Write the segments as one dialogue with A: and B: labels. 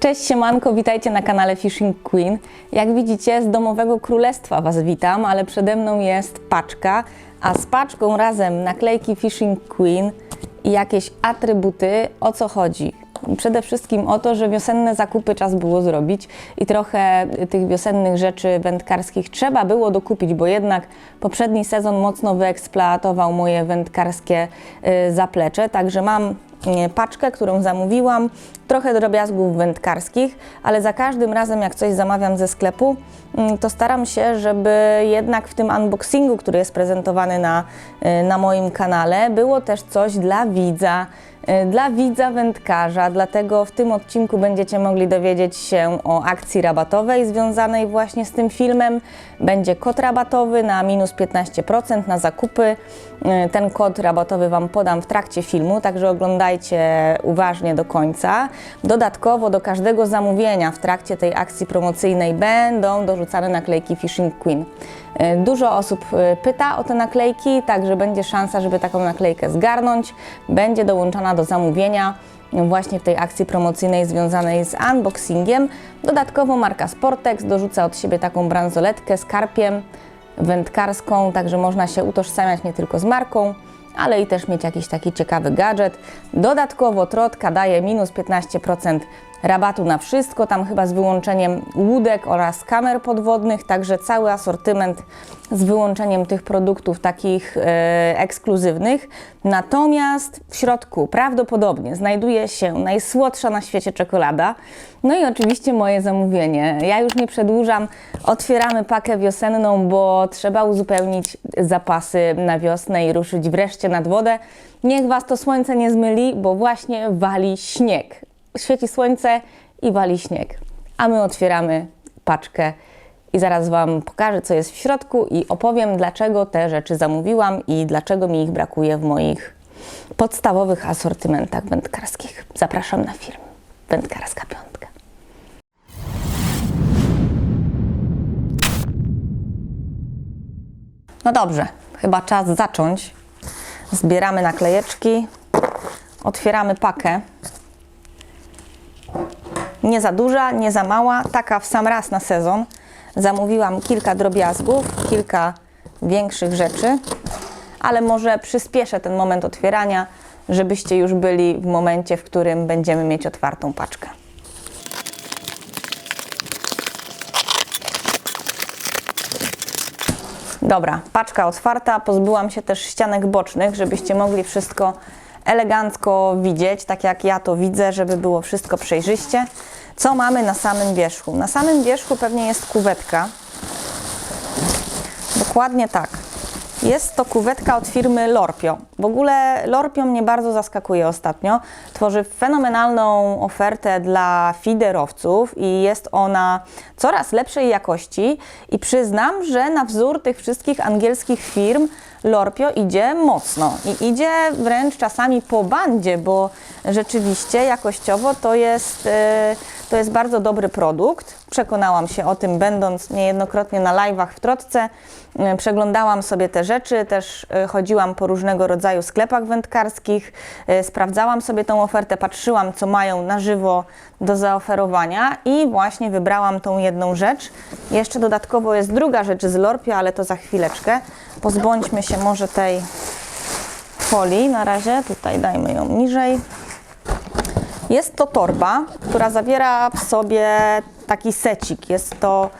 A: Cześć siemanko, witajcie na kanale Fishing Queen. Jak widzicie z domowego królestwa Was witam, ale przede mną jest paczka, a z paczką razem naklejki Fishing Queen i jakieś atrybuty. O co chodzi? Przede wszystkim o to, że wiosenne zakupy czas było zrobić i trochę tych wiosennych rzeczy wędkarskich trzeba było dokupić, bo jednak poprzedni sezon mocno wyeksploatował moje wędkarskie y, zaplecze, także mam paczkę, którą zamówiłam, trochę drobiazgów wędkarskich, ale za każdym razem jak coś zamawiam ze sklepu, mm, to staram się, żeby jednak w tym unboxingu, który jest prezentowany na, y, na moim kanale, było też coś dla widza, dla widza wędkarza, dlatego w tym odcinku będziecie mogli dowiedzieć się o akcji rabatowej związanej właśnie z tym filmem. Będzie kod rabatowy na minus 15% na zakupy. Y, Ten kod rabatowy Wam podam w trakcie filmu, także oglądajcie uważnie do końca. Dodatkowo do każdego zamówienia w trakcie tej akcji promocyjnej będą dorzucane naklejki Fishing Queen. Y, Dużo osób y, pyta o te naklejki, także będzie szansa, żeby taką naklejkę zgarnąć. Będzie dołączona do zamówienia właśnie w tej akcji promocyjnej związanej z unboxingiem. Dodatkowo marka Sportex dorzuca od siebie taką bransoletkę z karpiem wędkarską, także można się utożsamiać nie tylko z marką, ale i też mieć jakiś taki ciekawy gadżet. Dodatkowo Trotka daje minus 15% rabatu na wszystko, tam chyba z wyłączeniem łódek oraz kamer podwodnych, także cały asortyment z wyłączeniem tych produktów takich e, ekskluzywnych. Natomiast w środku prawdopodobnie znajduje się najsłodsza na świecie czekolada. No i oczywiście moje zamówienie. Ja już nie przedłużam, otwieramy pakę wiosenną, bo trzeba uzupełnić zapasy na wiosnę i ruszyć wreszcie nad wodę. Niech Was to słońce nie zmyli, bo właśnie wali śnieg. Świeci słońce i wali śnieg. A my otwieramy paczkę i zaraz Wam pokażę, co jest w środku i opowiem, dlaczego te rzeczy zamówiłam i dlaczego mi ich brakuje w moich podstawowych asortymentach wędkarskich. Zapraszam na film Wędkarska Piątka. No dobrze, chyba czas zacząć. Zbieramy naklejeczki, otwieramy pakę. Nie za duża, nie za mała, taka w sam raz na sezon. Zamówiłam kilka drobiazgów, kilka większych rzeczy, ale może przyspieszę ten moment otwierania, żebyście już byli w momencie, w którym będziemy mieć otwartą paczkę. Dobra, paczka otwarta. Pozbyłam się też ścianek bocznych, żebyście mogli wszystko elegancko widzieć, tak jak ja to widzę, żeby było wszystko przejrzyście. Co mamy na samym wierzchu? Na samym wierzchu pewnie jest kuwetka. Dokładnie tak. Jest to kuwetka od firmy Lorpio. W ogóle Lorpio mnie bardzo zaskakuje ostatnio. Tworzy fenomenalną ofertę dla fiderowców i jest ona coraz lepszej jakości i przyznam, że na wzór tych wszystkich angielskich firm Lorpio idzie mocno i idzie wręcz czasami po bandzie, bo rzeczywiście jakościowo to jest, e, to jest bardzo dobry produkt. Przekonałam się o tym, będąc niejednokrotnie na live'ach w Trotce. E, Przeglądałam sobie te rzeczy, też e, chodziłam po różnego rodzaju sklepach wędkarskich, e, sprawdzałam sobie tą ofertę, patrzyłam, co mają na żywo do zaoferowania i właśnie wybrałam tą jedną rzecz. Jeszcze dodatkowo jest druga rzecz z Lorpio, ale to za chwileczkę. Pozbądźmy się może tej folii na razie, tutaj dajmy ją niżej. Jest to torba, która zawiera w sobie taki secik. Jest to,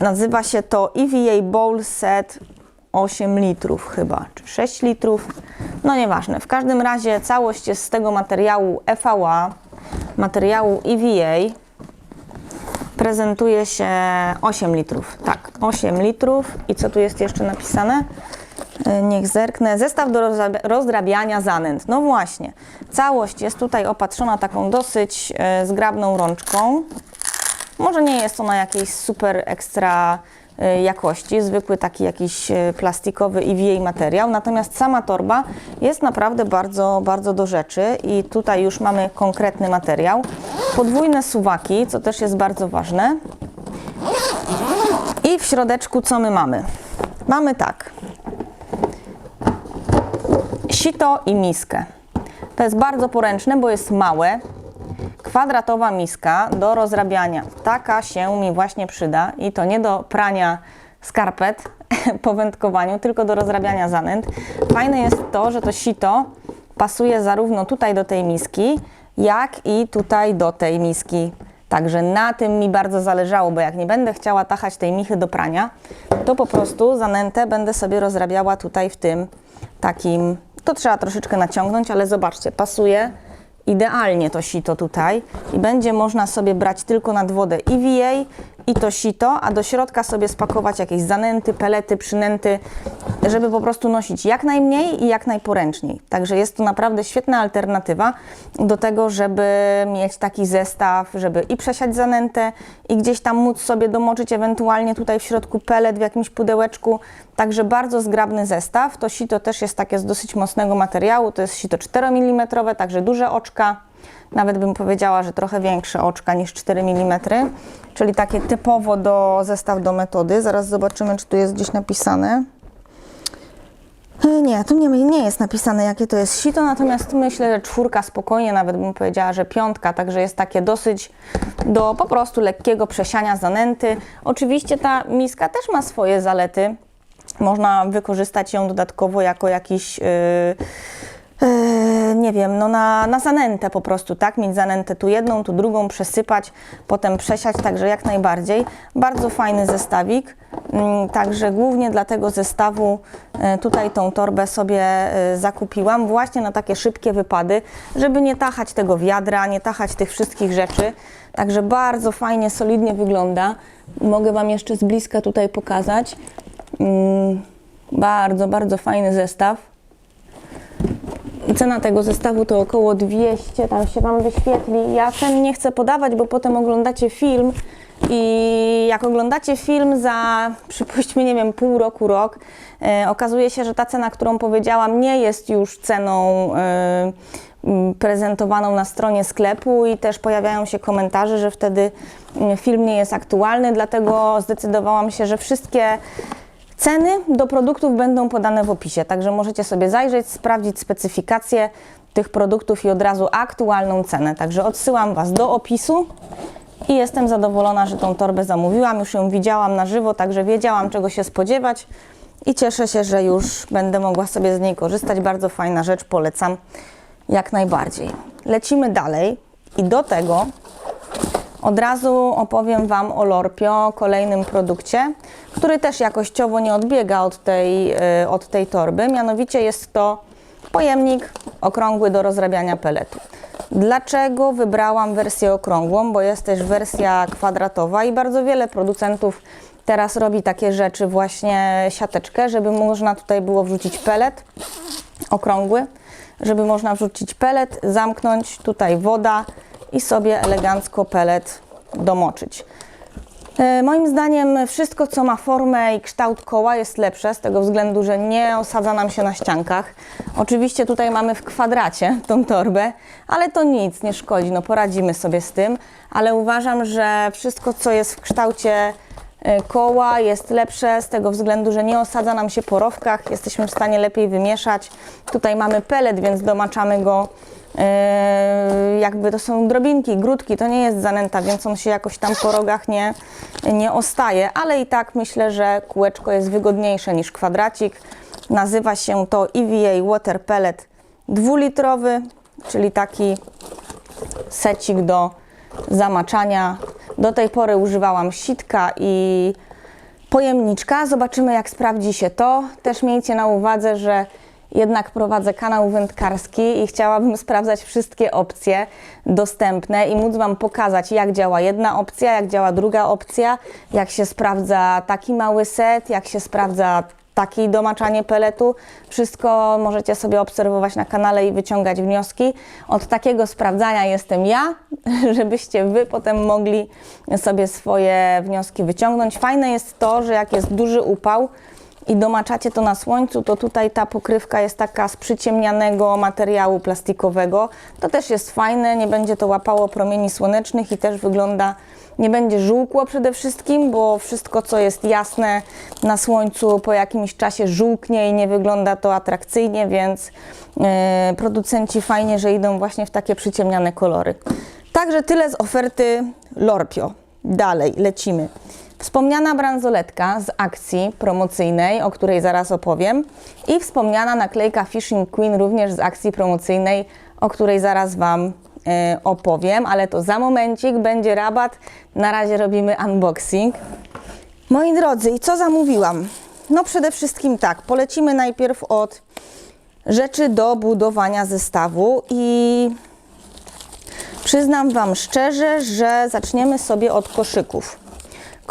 A: nazywa się to EVA Bowl Set 8 litrów chyba, czy 6 litrów. No nieważne. W każdym razie całość jest z tego materiału EVA, materiału EVA. Prezentuje się 8 litrów. Tak, 8 litrów. I co tu jest jeszcze napisane? E, Niech zerknę. Zestaw do rozrabiania zanęt. No właśnie. Całość jest tutaj opatrzona taką dosyć e, zgrabną rączką. Może nie jest ona jakiejś super ekstra e, jakości, zwykły taki jakiś plastikowy EVA materiał, natomiast sama torba jest naprawdę bardzo, bardzo do rzeczy i tutaj już mamy konkretny materiał. Podwójne suwaki, co też jest bardzo ważne. I w środeczku co my mamy? Mamy tak, sito i miskę. To jest bardzo poręczne, bo jest małe. kwadratowa miska do rozrabiania. Taka się mi właśnie przyda i to nie do prania skarpet po wędkowaniu, tylko do rozrabiania zanęt. Fajne jest to, że to sito pasuje zarówno tutaj do tej miski, jak i tutaj do tej miski. Także na tym mi bardzo zależało, bo jak nie będę chciała tachać tej michy do prania, to po prostu zanętę będę sobie rozrabiała tutaj w tym takim. To trzeba troszeczkę naciągnąć, ale zobaczcie, pasuje idealnie to sito tutaj i będzie można sobie brać tylko nad wodę EVA i to sito, a do środka sobie spakować jakieś zanęty, pelety, przynęty, żeby po prostu nosić jak najmniej i jak najporęczniej. Także jest to naprawdę świetna alternatywa do tego, żeby mieć taki zestaw, żeby i przesiać zanętę i gdzieś tam móc sobie domoczyć ewentualnie tutaj w środku pelet w jakimś pudełeczku. Także bardzo zgrabny zestaw. To sito też jest takie z dosyć mocnego materiału, to jest sito 4 mm, także duże oczka. Nawet bym powiedziała, że trochę większe oczka niż 4 mm, czyli takie typowo do zestaw do metody. Zaraz zobaczymy, czy tu jest gdzieś napisane. E, Nie, tu nie, nie jest napisane, jakie to jest sito, natomiast myślę, że czwórka spokojnie, nawet bym powiedziała, że piątka, także jest takie dosyć do po prostu lekkiego przesiania zanęty. Oczywiście ta miska też ma swoje zalety. Można wykorzystać ją dodatkowo jako jakiś. Yy, nie wiem, no na, na zanętę po prostu, tak? Mieć zanętę tu jedną, tu drugą, przesypać, potem przesiać, także jak najbardziej. Bardzo fajny zestawik, Mm, także głównie dla tego zestawu e, tutaj tą torbę sobie e, zakupiłam właśnie na takie szybkie wypady, żeby nie tachać tego wiadra, nie tachać tych wszystkich rzeczy. Także bardzo fajnie, solidnie wygląda. Mogę Wam jeszcze z bliska tutaj pokazać. Mm, Bardzo, bardzo fajny zestaw. Cena tego zestawu to około 200, tam się Wam wyświetli. Ja cen nie chcę podawać, bo potem oglądacie film i jak oglądacie film za, przypuśćmy, nie wiem, pół roku, rok, e, okazuje się, że ta cena, którą powiedziałam, nie jest już ceną e, prezentowaną na stronie sklepu i też pojawiają się komentarze, że wtedy film nie jest aktualny, dlatego zdecydowałam się, że wszystkie Ceny do produktów będą podane w opisie, także możecie sobie zajrzeć, sprawdzić specyfikację tych produktów i od razu aktualną cenę. Także odsyłam Was do opisu i jestem zadowolona, że tą torbę zamówiłam. Już ją widziałam na żywo, także wiedziałam czego się spodziewać i cieszę się, że już będę mogła sobie z niej korzystać. Bardzo fajna rzecz, polecam jak najbardziej. Lecimy dalej i do tego od razu opowiem Wam o Lorpio, kolejnym produkcie, który też jakościowo nie odbiega od tej, y, od tej torby. Mianowicie jest to pojemnik okrągły do rozrabiania peletu. Dlaczego wybrałam wersję okrągłą? Bo jest też wersja kwadratowa i bardzo wiele producentów teraz robi takie rzeczy, właśnie siateczkę, żeby można tutaj było wrzucić pelet okrągły, żeby można wrzucić pelet, zamknąć, tutaj woda, i sobie elegancko pelet domoczyć. E, Moim zdaniem wszystko, co ma formę i kształt koła jest lepsze z tego względu, że nie osadza nam się na ściankach. Oczywiście tutaj mamy w kwadracie tą torbę, ale to nic, nie szkodzi, no poradzimy sobie z tym, ale uważam, że wszystko, co jest w kształcie e, koła jest lepsze z tego względu, że nie osadza nam się po rowkach, jesteśmy w stanie lepiej wymieszać. Tutaj mamy pelet, więc domaczamy go jakby to są drobinki, grudki, to nie jest zanęta, więc on się jakoś tam po rogach nie, nie ostaje, ale i tak myślę, że kółeczko jest wygodniejsze niż kwadracik. Nazywa się to EVA Water Pellet dwulitrowy, czyli taki secik do zamaczania. Do tej pory używałam sitka i pojemniczka. Zobaczymy, jak sprawdzi się to. Też miejcie na uwadze, że jednak prowadzę kanał wędkarski i chciałabym sprawdzać wszystkie opcje dostępne i móc Wam pokazać, jak działa jedna opcja, jak działa druga opcja, jak się sprawdza taki mały set, jak się sprawdza takie domaczanie peletu. Wszystko możecie sobie obserwować na kanale i wyciągać wnioski. Od takiego sprawdzania jestem ja, żebyście Wy potem mogli sobie swoje wnioski wyciągnąć. Fajne jest to, że jak jest duży upał, i domaczacie to na słońcu, to tutaj ta pokrywka jest taka z przyciemnianego materiału plastikowego. To też jest fajne, nie będzie to łapało promieni słonecznych i też wygląda, nie będzie żółkło przede wszystkim, bo wszystko co jest jasne na słońcu po jakimś czasie żółknie i nie wygląda to atrakcyjnie, więc yy, producenci fajnie, że idą właśnie w takie przyciemniane kolory. Także tyle z oferty Lorpio. Dalej, lecimy. Wspomniana bransoletka z akcji promocyjnej, o której zaraz opowiem. I wspomniana naklejka Fishing Queen również z akcji promocyjnej, o której zaraz Wam e, opowiem, ale to za momencik będzie rabat. Na razie robimy unboxing. Moi drodzy, i co zamówiłam? No przede wszystkim tak, polecimy najpierw od rzeczy do budowania zestawu i przyznam Wam szczerze, że zaczniemy sobie od koszyków.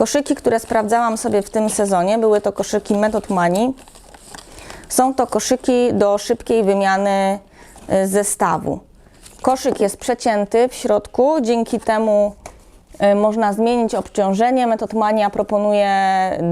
A: Koszyki, które sprawdzałam sobie w tym sezonie, były to koszyki Method Money. Są to koszyki do szybkiej wymiany y, zestawu. Koszyk jest przecięty w środku, dzięki temu y, można zmienić obciążenie. Method Mania proponuje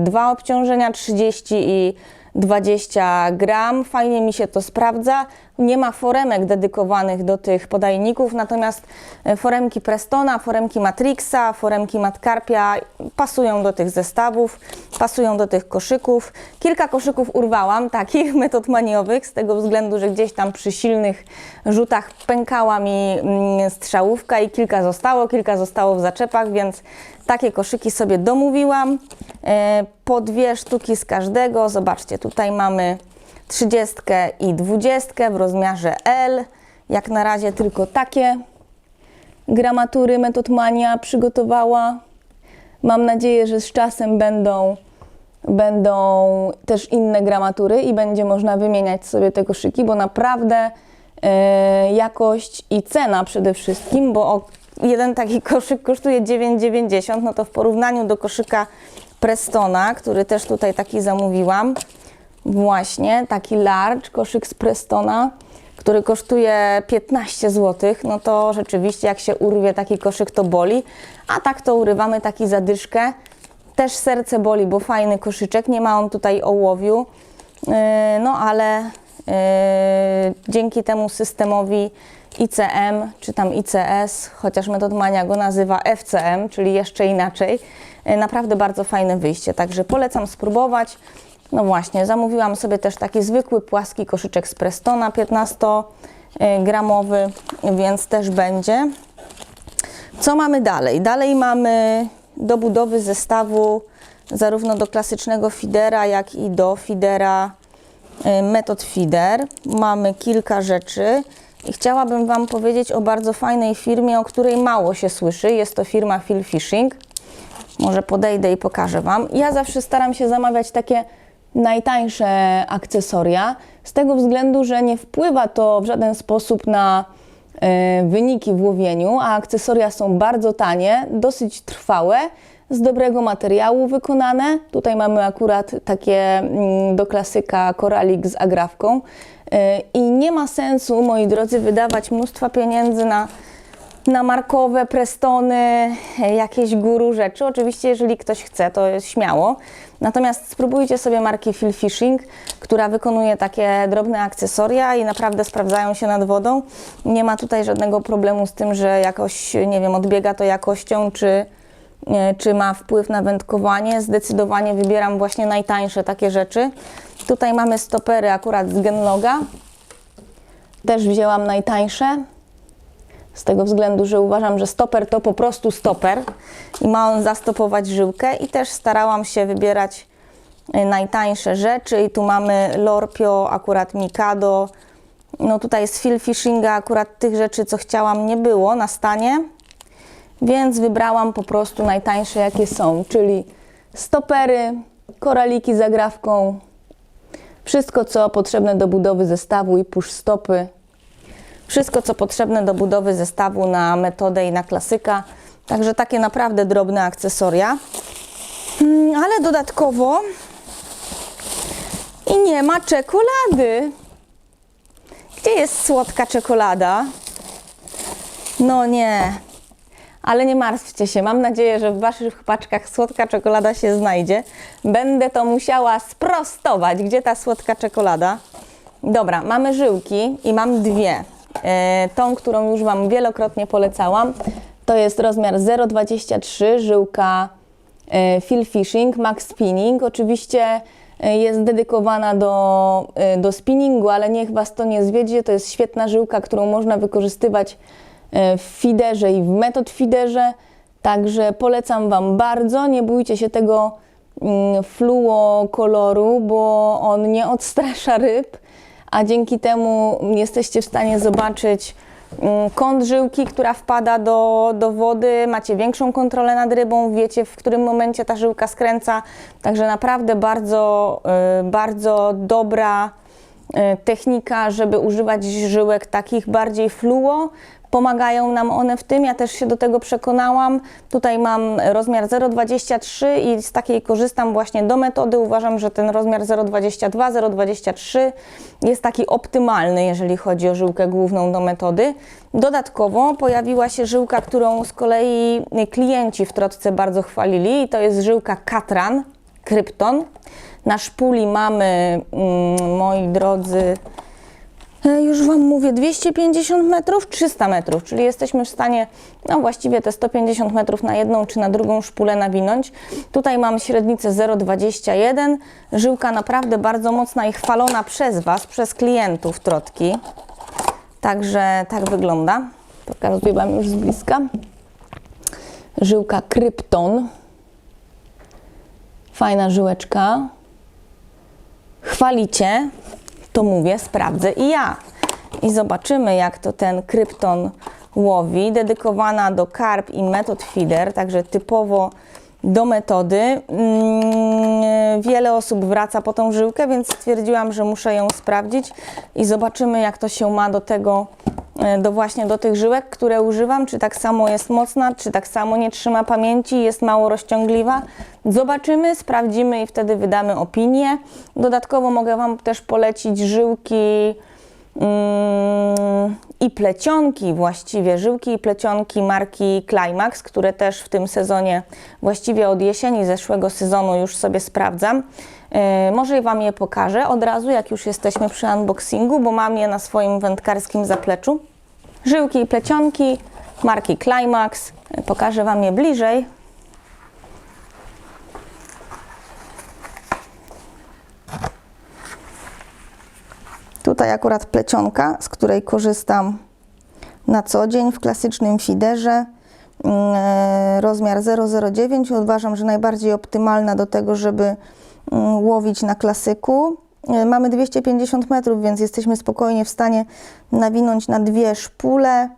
A: dwa obciążenia, 30 i 20 gram. Fajnie mi się to sprawdza. Nie ma foremek dedykowanych do tych podajników, natomiast e, foremki Prestona, foremki Matrixa, foremki Matkarpia pasują do tych zestawów, pasują do tych koszyków. Kilka koszyków urwałam, takich metod maniowych, z tego względu, że gdzieś tam przy silnych rzutach pękała mi mm, strzałówka i kilka zostało, kilka zostało w zaczepach, więc takie koszyki sobie domówiłam. E, Po dwie sztuki z każdego. Zobaczcie, tutaj mamy 30 i 20 w rozmiarze L. Jak na razie tylko takie gramatury Metodmania przygotowała. Mam nadzieję, że z czasem będą, będą też inne gramatury i będzie można wymieniać sobie te koszyki, bo naprawdę e, jakość i cena przede wszystkim, bo jeden taki koszyk kosztuje 9,90, no to w porównaniu do koszyka Prestona, który też tutaj taki zamówiłam, właśnie taki large koszyk z Prestona, który kosztuje 15 zł, no to rzeczywiście jak się urwie taki koszyk to boli, a tak to urywamy taki zadyszkę. Też serce boli, bo fajny koszyczek, nie ma on tutaj ołowiu, yy, no ale yy, dzięki temu systemowi ICM, czy tam ICS, chociaż Metodmania go nazywa FCM, czyli jeszcze inaczej, yy, naprawdę bardzo fajne wyjście, także polecam spróbować. No właśnie, zamówiłam sobie też taki zwykły płaski koszyczek z Prestona 15-gramowy, więc też będzie. Co mamy dalej? Dalej mamy do budowy zestawu zarówno do klasycznego feedera, jak i do feedera y, Method Feeder. Mamy kilka rzeczy i chciałabym Wam powiedzieć o bardzo fajnej firmie, o której mało się słyszy. Jest to firma Phil Fishing. Może podejdę i pokażę Wam. Ja zawsze staram się zamawiać takie najtańsze akcesoria, z tego względu, że nie wpływa to w żaden sposób na e, wyniki w łowieniu, a akcesoria są bardzo tanie, dosyć trwałe, z dobrego materiału wykonane. Tutaj mamy akurat takie mm, do klasyka koralik z agrawką E, i nie ma sensu, moi drodzy, wydawać mnóstwa pieniędzy na na markowe, prestony, jakieś guru rzeczy. Oczywiście, jeżeli ktoś chce, to jest śmiało. Natomiast spróbujcie sobie marki Phil Fishing, która wykonuje takie drobne akcesoria i naprawdę sprawdzają się nad wodą. Nie ma tutaj żadnego problemu z tym, że jakoś, nie wiem, odbiega to jakością, czy, nie, czy ma wpływ na wędkowanie. Zdecydowanie wybieram właśnie najtańsze takie rzeczy. Tutaj mamy stopery akurat z Genloga. Też wzięłam najtańsze z tego względu, że uważam, że stoper to po prostu stoper i ma on zastopować żyłkę i też starałam się wybierać y, najtańsze rzeczy. I tu mamy Lorpio, akurat Mikado, no tutaj z Phil Fishinga akurat tych rzeczy, co chciałam nie było na stanie, więc wybrałam po prostu najtańsze jakie są, czyli stopery, koraliki z agrawką, wszystko co potrzebne do budowy zestawu i push stopy, wszystko, co potrzebne do budowy zestawu na metodę i na klasyka. Także takie naprawdę drobne akcesoria. Mm, Ale dodatkowo i nie ma czekolady. Gdzie jest słodka czekolada? No nie. Ale nie martwcie się, mam nadzieję, że w Waszych paczkach słodka czekolada się znajdzie. Będę to musiała sprostować. Gdzie ta słodka czekolada? Dobra, mamy żyłki i mam dwie. E, tą, którą już Wam wielokrotnie polecałam, to jest rozmiar 0,23, żyłka e, Phil Fishing, Max Spinning. Oczywiście e, jest dedykowana do, do spinningu, ale niech Was to nie zwiedzie. To jest świetna żyłka, którą można wykorzystywać w fiderze i w metod fiderze. Także polecam Wam bardzo. Nie bójcie się tego mm, fluo koloru, bo on nie odstrasza ryb, a dzięki temu jesteście w stanie zobaczyć mm, kąt żyłki, która wpada do, do wody. Macie większą kontrolę nad rybą, wiecie w którym momencie ta żyłka skręca. Także naprawdę bardzo, y, bardzo dobra y, technika, żeby używać żyłek takich bardziej fluo. Pomagają nam one w tym, ja też się do tego przekonałam. Tutaj mam rozmiar 0,23 i z takiej korzystam właśnie do metody. Uważam, że ten rozmiar 0,22, 0,23 jest taki optymalny, jeżeli chodzi o żyłkę główną do metody. Dodatkowo pojawiła się żyłka, którą z kolei klienci w Trotce bardzo chwalili i to jest żyłka Katran, Krypton. Na szpuli mamy, mm, moi drodzy, Już Wam mówię, 250 metrów, 300 metrów, czyli jesteśmy w stanie, no właściwie te 150 metrów na jedną czy na drugą szpulę nawinąć. Tutaj mam średnicę 0,21, żyłka naprawdę bardzo mocna i chwalona przez Was, przez klientów trotki. Także tak wygląda. Pokazuję Wam już z bliska. Żyłka Krypton. Fajna żyłeczka. Chwalicie, to mówię, sprawdzę i ja. I zobaczymy, jak to ten krypton łowi. Dedykowana do karp i metod feeder, także typowo do metody. Mm, Wiele osób wraca po tą żyłkę, więc stwierdziłam, że muszę ją sprawdzić i zobaczymy, jak to się ma do tego, do właśnie do tych żyłek, które używam, czy tak samo jest mocna, czy tak samo nie trzyma pamięci, jest mało rozciągliwa. Zobaczymy, sprawdzimy i wtedy wydamy opinię. Dodatkowo mogę Wam też polecić żyłki mm, i plecionki właściwie, żyłki i plecionki marki Climax, które też w tym sezonie, właściwie od jesieni zeszłego sezonu już sobie sprawdzam. Yy, może Wam je pokażę od razu, jak już jesteśmy przy unboxingu, bo mam je na swoim wędkarskim zapleczu. Żyłki i plecionki marki Climax. Pokażę Wam je bliżej. Tutaj akurat plecionka, z której korzystam na co dzień w klasycznym fiderze. Mm, e, Rozmiar 009 uważam, że najbardziej optymalna do tego, żeby łowić na klasyku. E, Mamy 250 metrów, więc jesteśmy spokojnie w stanie nawinąć na dwie szpule.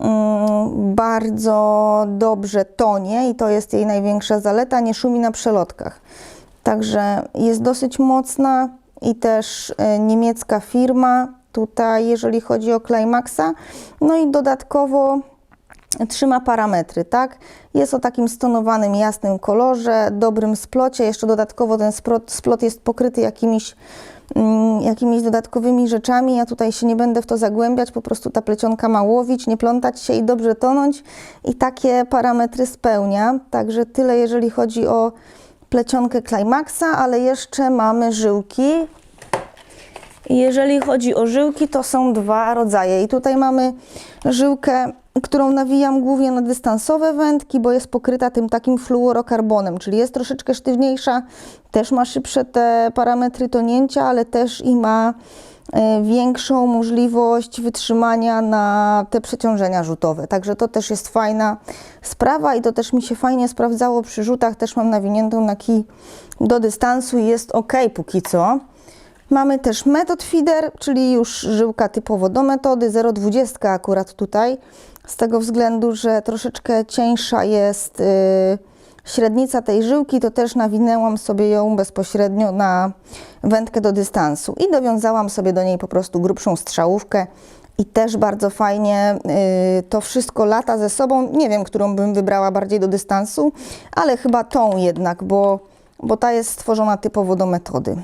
A: Mm, Bardzo dobrze tonie i to jest jej największa zaleta, nie szumi na przelotkach. Także jest dosyć mocna i też e, niemiecka firma tutaj, jeżeli chodzi o Climaxa. No i dodatkowo trzyma parametry, tak? Jest o takim stonowanym, jasnym kolorze, dobrym splocie. Jeszcze dodatkowo ten splot, jest pokryty jakimiś, mm, jakimiś dodatkowymi rzeczami. Ja tutaj się nie będę w to zagłębiać, po prostu ta plecionka ma łowić, nie plątać się i dobrze tonąć i takie parametry spełnia. Także tyle, jeżeli chodzi o plecionkę Climaxa, ale jeszcze mamy żyłki. Jeżeli chodzi o żyłki, to są dwa rodzaje. I tutaj mamy żyłkę, którą nawijam głównie na dystansowe wędki, bo jest pokryta tym takim fluorokarbonem, czyli jest troszeczkę sztywniejsza, też ma szybsze te parametry tonięcia, ale też i ma e, większą możliwość wytrzymania na te przeciążenia rzutowe. Także to też jest fajna sprawa i to też mi się fajnie sprawdzało przy rzutach. Też mam nawiniętą na kij do dystansu i jest ok póki co. Mamy też metod feeder, czyli już żyłka typowo do metody, 0,20 akurat tutaj, z tego względu, że troszeczkę cieńsza jest y, średnica tej żyłki, to też nawinęłam sobie ją bezpośrednio na wędkę do dystansu i dowiązałam sobie do niej po prostu grubszą strzałówkę i też bardzo fajnie y, to wszystko lata ze sobą. Nie wiem, którą bym wybrała bardziej do dystansu, ale chyba tą jednak, bo, bo ta jest stworzona typowo do metody.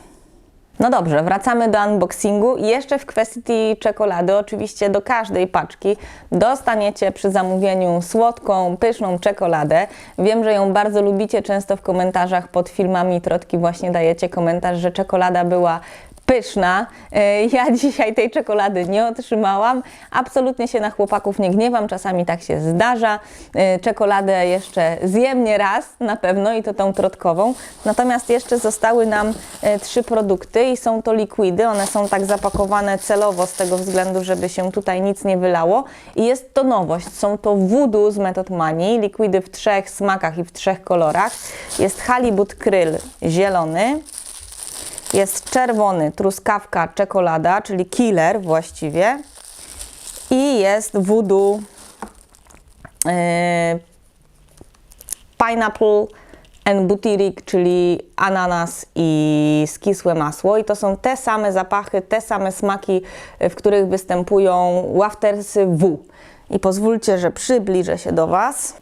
A: No dobrze, wracamy do unboxingu. Jeszcze w kwestii czekolady, oczywiście do każdej paczki dostaniecie przy zamówieniu słodką, pyszną czekoladę. Wiem, że ją bardzo lubicie, często w komentarzach pod filmami Trotki właśnie dajecie komentarz, że czekolada była pyszna. E, Ja dzisiaj tej czekolady nie otrzymałam. Absolutnie się na chłopaków nie gniewam, czasami tak się zdarza. E, Czekoladę jeszcze zjem nie raz na pewno i to tą trotkową. Natomiast jeszcze zostały nam e, trzy produkty i są to likwidy. One są tak zapakowane celowo z tego względu, żeby się tutaj nic nie wylało. I jest to nowość. Są to voodoo z Method Money. Likwidy w trzech smakach i w trzech kolorach. Jest halibut kryl zielony, jest czerwony, truskawka, czekolada, czyli killer właściwie. I jest voodoo yy, pineapple and butyrik, czyli ananas i skisłe masło. I to są te same zapachy, te same smaki, w których występują waftersy W. I pozwólcie, że przybliżę się do Was.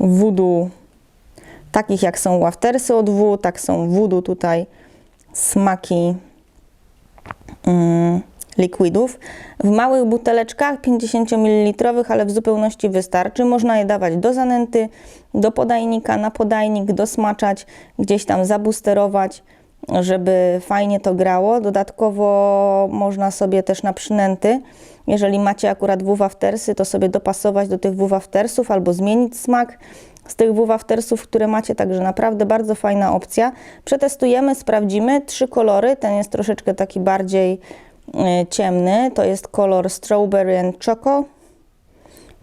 A: Voodoo, takich jak są waftersy od W, tak są voodoo tutaj smaki mm, likwidów. W małych buteleczkach 50 ml, ale w zupełności wystarczy. Można je dawać do zanęty, do podajnika, na podajnik, dosmaczać, gdzieś tam zabusterować, żeby fajnie to grało. Dodatkowo można sobie też na przynęty, jeżeli macie akurat waftersy, to sobie dopasować do tych waftersów albo zmienić smak z tych waftersów, które macie, także naprawdę bardzo fajna opcja. Przetestujemy, sprawdzimy. Trzy kolory, ten jest troszeczkę taki bardziej y, ciemny, to jest kolor Strawberry and Choco.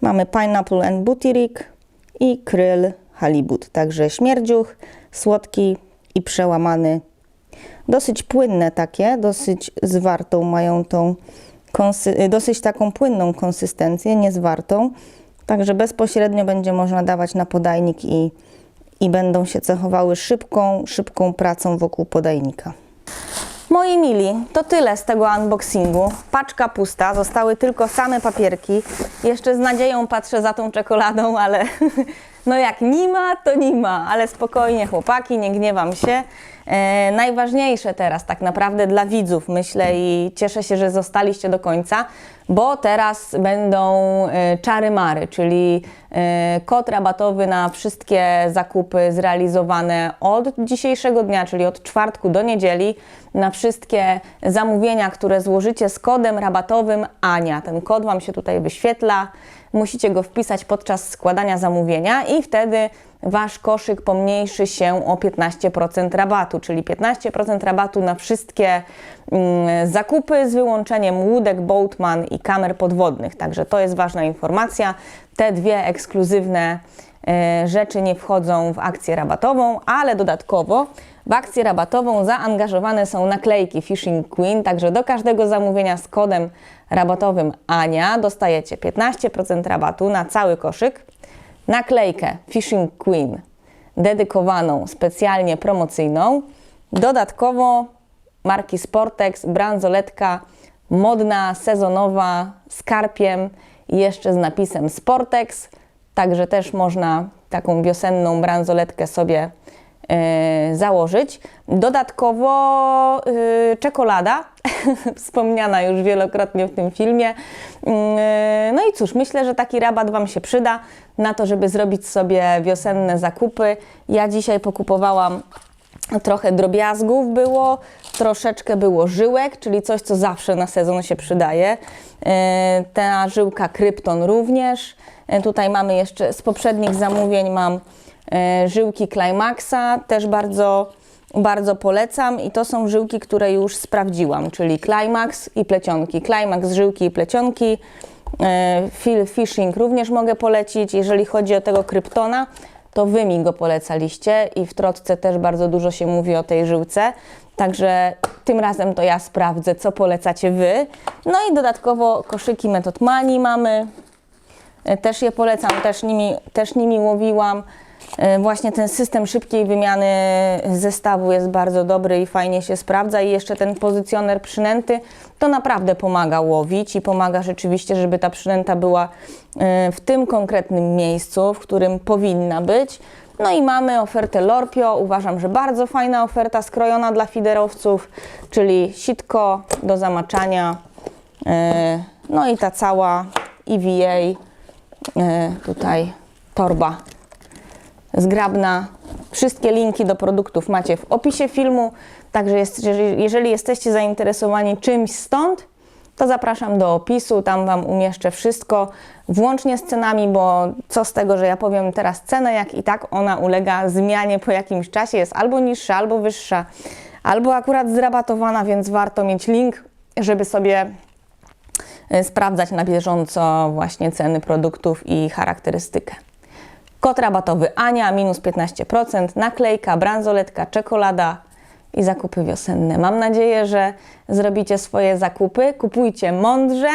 A: Mamy Pineapple and Butyrik i Kryl Halibut, także śmierdziuch, słodki i przełamany. Dosyć płynne takie, dosyć zwartą mają tą, konsy- dosyć taką płynną konsystencję, nie zwartą. Także bezpośrednio będzie można dawać na podajnik i, i będą się cechowały szybką, szybką pracą wokół podajnika. Moi mili, to tyle z tego unboxingu. Paczka pusta, zostały tylko same papierki. Jeszcze z nadzieją patrzę za tą czekoladą, ale no jak nie ma, to nie ma. Ale spokojnie chłopaki, nie gniewam się. E, najważniejsze teraz tak naprawdę dla widzów, myślę i cieszę się, że zostaliście do końca, bo teraz będą e, czary mary, czyli e, kod rabatowy na wszystkie zakupy zrealizowane od dzisiejszego dnia, czyli od czwartku do niedzieli, na wszystkie zamówienia, które złożycie z kodem rabatowym Ania. Ten kod Wam się tutaj wyświetla. Musicie go wpisać podczas składania zamówienia i wtedy Wasz koszyk pomniejszy się o 15% rabatu, czyli 15% rabatu na wszystkie mm, zakupy z wyłączeniem łódek Boatman i kamer podwodnych. Także to jest ważna informacja. Te dwie ekskluzywne e, rzeczy nie wchodzą w akcję rabatową, ale dodatkowo w akcję rabatową zaangażowane są naklejki Fishing Queen, także do każdego zamówienia z kodem rabatowym Ania dostajecie 15% rabatu na cały koszyk, naklejkę Fishing Queen dedykowaną specjalnie promocyjną, dodatkowo marki Sportex, bransoletka modna, sezonowa, z karpiem i jeszcze z napisem Sportex, także też można taką wiosenną bransoletkę sobie założyć. Dodatkowo e, czekolada, wspomniana już wielokrotnie w tym filmie. E, no i cóż, myślę, że taki rabat Wam się przyda na to, żeby zrobić sobie wiosenne zakupy. Ja dzisiaj pokupowałam trochę drobiazgów było, troszeczkę było żyłek, czyli coś, co zawsze na sezon się przydaje. E, Ta żyłka Krypton również. E, Tutaj mamy jeszcze z poprzednich zamówień mam e, żyłki Climaxa, też bardzo, bardzo polecam i to są żyłki, które już sprawdziłam, czyli Climax i plecionki. Climax, żyłki i plecionki. E, Phil Fishing również mogę polecić. Jeżeli chodzi o tego Kryptona, to Wy mi go polecaliście i w trotce też bardzo dużo się mówi o tej żyłce. Także tym razem to ja sprawdzę, co polecacie Wy. No i dodatkowo koszyki Method Money mamy. E, Też je polecam, też nimi, też nimi łowiłam. E, Właśnie ten system szybkiej wymiany zestawu jest bardzo dobry i fajnie się sprawdza. I jeszcze ten pozycjoner przynęty to naprawdę pomaga łowić i pomaga rzeczywiście, żeby ta przynęta była e, w tym konkretnym miejscu, w którym powinna być. No i mamy ofertę Lorpio. Uważam, że bardzo fajna oferta skrojona dla fiderowców, czyli sitko do zamaczania. e, No i ta cała EVA tutaj torba zgrabna, Wszystkie linki do produktów macie w opisie filmu, także jest, jeżeli, jesteście zainteresowani czymś stąd, to zapraszam do opisu, tam Wam umieszczę wszystko, włącznie z cenami, bo co z tego, że ja powiem teraz cenę, jak i tak ona ulega zmianie po jakimś czasie, jest albo niższa, albo wyższa, albo akurat zrabatowana, więc warto mieć link, żeby sobie y, sprawdzać na bieżąco właśnie ceny produktów i charakterystykę. Kod rabatowy Ania minus 15%, naklejka, bransoletka, czekolada i zakupy wiosenne. Mam nadzieję, że zrobicie swoje zakupy. Kupujcie mądrze,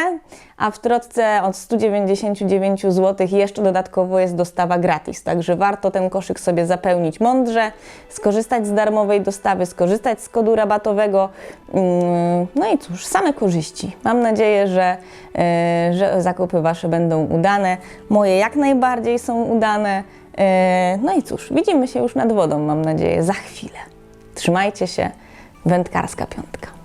A: a w trotce od 199 zł jeszcze dodatkowo jest dostawa gratis. Także warto ten koszyk sobie zapełnić mądrze, skorzystać z darmowej dostawy, skorzystać z kodu rabatowego. Mm, No i cóż, same korzyści. Mam nadzieję, że, e, że zakupy Wasze będą udane. Moje jak najbardziej są udane. E, No i cóż, widzimy się już nad wodą, mam nadzieję, za chwilę. Trzymajcie się, wędkarska piątka.